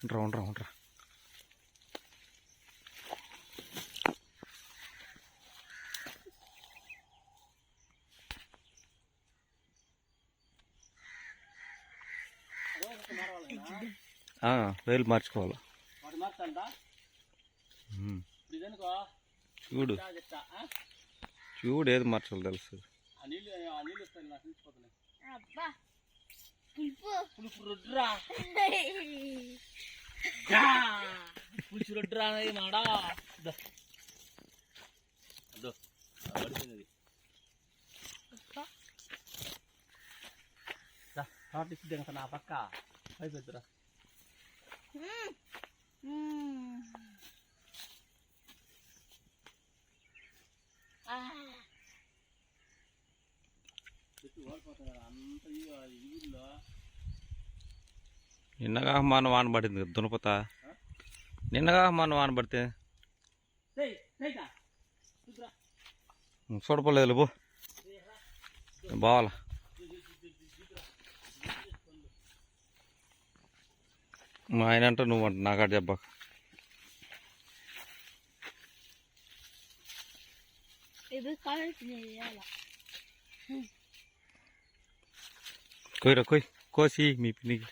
ఉండరా ఉండరా ఉండరా ఆ, వేలు మార్చుకోవాలి? చూడు? చూడు ఏది మార్చాలి తెలుసు పులుపు. పులుసు రొడ్డురా అనేది మాడా. అదో పడిపోయింది. ఇస్తుంది నా పక్క. ఆ, చెట్టు ఓడిపోతుంది కదా నిన్నగా మన వాన పడింది దునపత? నిన్నగా మన వాన పడితే చూడపలేదు పో. బావాలా? మా ఆయన అంటే నువ్వు అంట నాకాడ చెప్పాక కొయ్యరా కొయ్. కోసి మీ పిన్నికి.